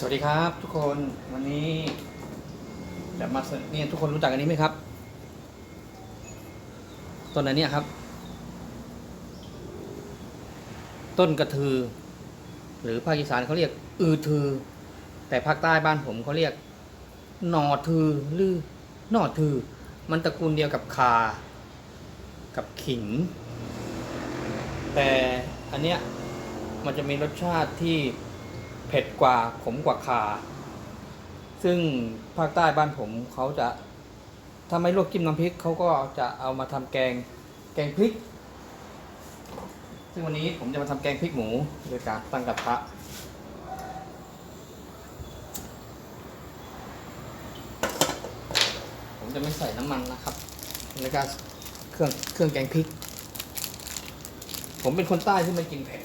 สวัสดีครับทุกคนวันนี้จะมาเสเนี่ยทุกคนรู้จักอันนี้ไหมครับต้นอันนี้ครับ ต้นกระทือ หรือภาคอีสานเขาเรียก อือทือ แต่ภาคใต้บ้านผมเขาเรียกหนอทือหรือหนอทือ มันตระกูลเดียวกับคา กับขิง แต่อันเนี้ยมันจะมีรสชาติที่ เผ็ดกว่าขมกว่าคาซึ่งภาคใต้บ้านผมเขาจะถ้าไม่ลวกจิ้มน้ำพริกเขาก็จะเอามาทำแกงแกงพริก ซึ่งวันนี้ผมจะมาทำแกงพริกหมูโดยการตั้งกระทะผมจะไม่ใส่น้ำมันนะครับในการเครื่องเครื่องแกงพริก ผมเป็นคนใต้ที่ไม่กินเผ็ด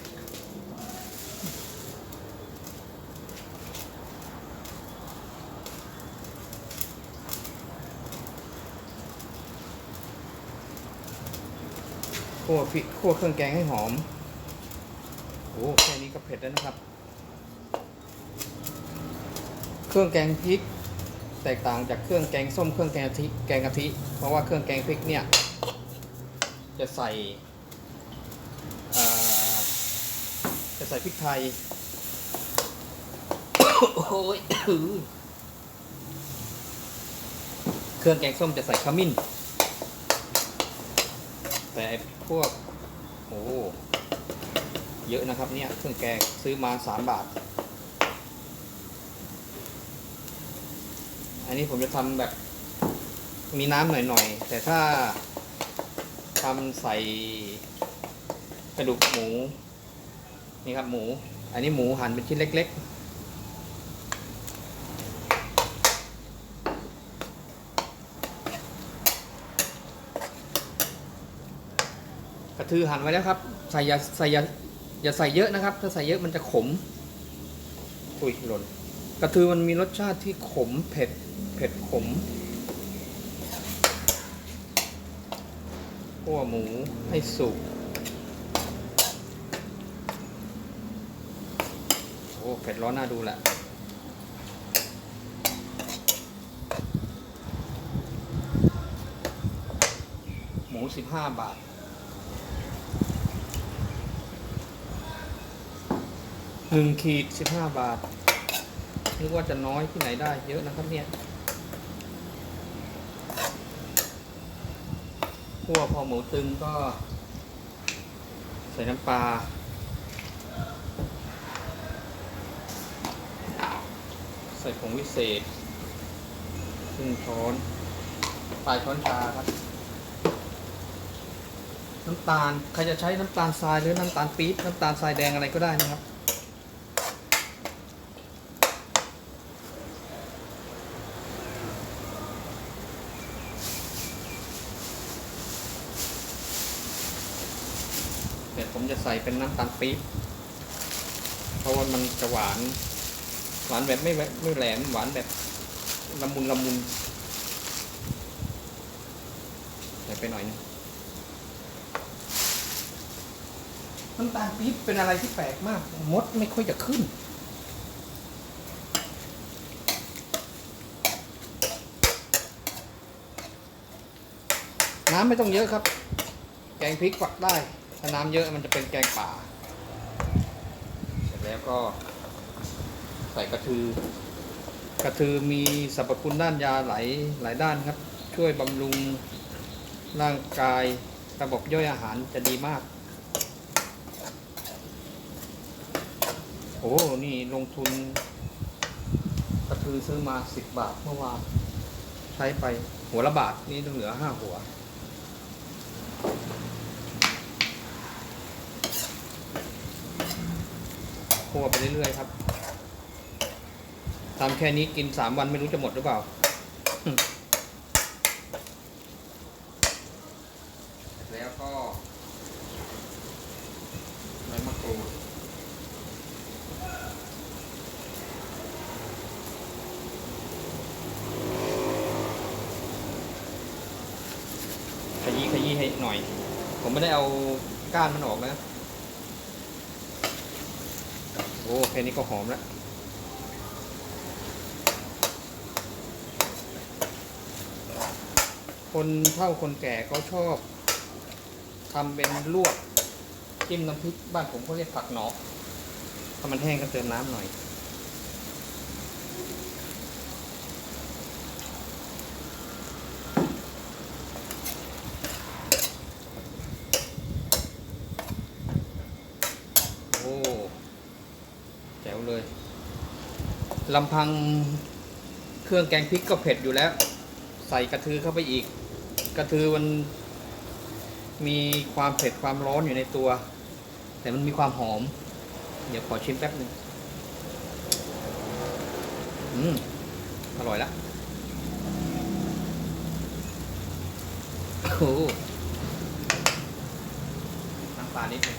คั่วพริกคั่วเครื่องแกงให้หอมโอ้แค่นี้ก็เผ็ดแล้วนะครับ เครื่องแกงพริก แตกต่างจากเครื่องแกงส้มเครื่องแกงกะทิแกงกะทิเพราะว่าเครื่องแกงพริกเนี่ยจะใส่จะใส่พริกไทยโอ้ยเครื่องแกงส้มจะใส่ขมิ้น แต่พวกโอ้เยอะนะครับเนี่ยเครื่องแกงซื้อมาสามบาท อันนี้ผมจะทำแบบมีน้ำหน่อยๆ แต่ถ้าทำใส่กระดูกหมู นี่ครับหมู อันนี้หมูหั่นเป็นชิ้นเล็ก ๆ กระทือหั่นไว้แล้วครับ ใส่อย่าใส่อย่าอย่าใส่เยอะนะครับ ถ้าใส่เยอะมันจะขมอุ้ยหล่นกระทือมันมีรสชาติที่ขมเผ็ดเผ็ดขมขั่วหมูให้สุกโอ้เผ็ดร้อนน่าดูแหละหมูสิบห้าบาท หนึ่งขีดสิบห้าบาทนึกว่าจะน้อยที่ไหนได้เยอะนะครับเนี่ยขั่วพอหมูตึงก็ ใส่น้ำปลาใส่ผงวิเศษครึ่งช้อนปลายช้อนชาครับ น้ำตาล ใครจะใช้น้ำตาลทรายหรือน้ำตาลปี๊บน้ำตาลทรายแดงอะไรก็ได้นะครับ เดี๋ยว ผมจะใส่เป็นน้ำตาลปี๊บเพราะว่ามันจะหวาน หวานแบบไม่แหวไม่แหลมหวานแบบละมุนละมุนใส่ไปหน่อยนึงน้ำตาลปี๊บเป็นอะไรที่แปลกมาก มดไม่ค่อยจะขึ้น น้ำไม่ต้องเยอะครับ แกงพริกฝักได้ ถ้าน้ำเยอะมันจะเป็นแกงป่า เสร็จแล้วก็ใส่กระทือ กระทือมีสรรพคุณด้านยาหลายหลายด้านครับ ช่วยบำรุงร่างกายระบบย่อยอาหารจะดีมาก โอ้ นี่ลงทุน กระทือซื้อมาสิบบาทเมื่อวาน ใช้ไปหัวละบาท นี่ต้องเหลือห้าหัว คั่วไปเรื่อยๆครับทำแค่นี้กินสามวันไม่รู้จะหมดหรือเปล่าแล้วก็ใบมะกรูดขยี้ขยี้ให้หน่อย ผมไม่ได้เอาก้านมันออกนะ โอ้แค่นี้ก็หอมแล้วคนเท่าคนแก่ก็ชอบทำเป็นลวกจิ้มน้ำพริกบ้านผมเขาเรียกผักหนอถ้ามันแห้งก็เติมน้ำหน่อย ลำพังเครื่องแกงพริกก็เผ็ดอยู่แล้ว ใส่กระทือเข้าไปอีก กระทือมันมีความเผ็ดความร้อนอยู่ในตัว แต่มันมีความหอม เดี๋ยวขอชิมแป๊บหนึ่งอืมอร่อยละโอ้น้ำปลานิดนึง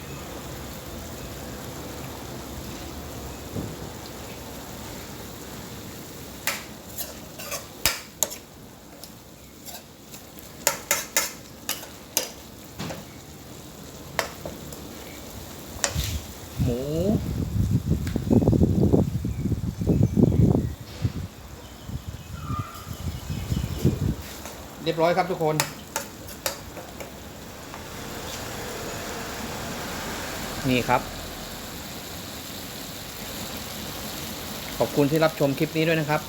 หมู เรียบร้อยครับทุกคนนี่ครับ ขอบคุณที่รับชมคลิปนี้ด้วยนะครับ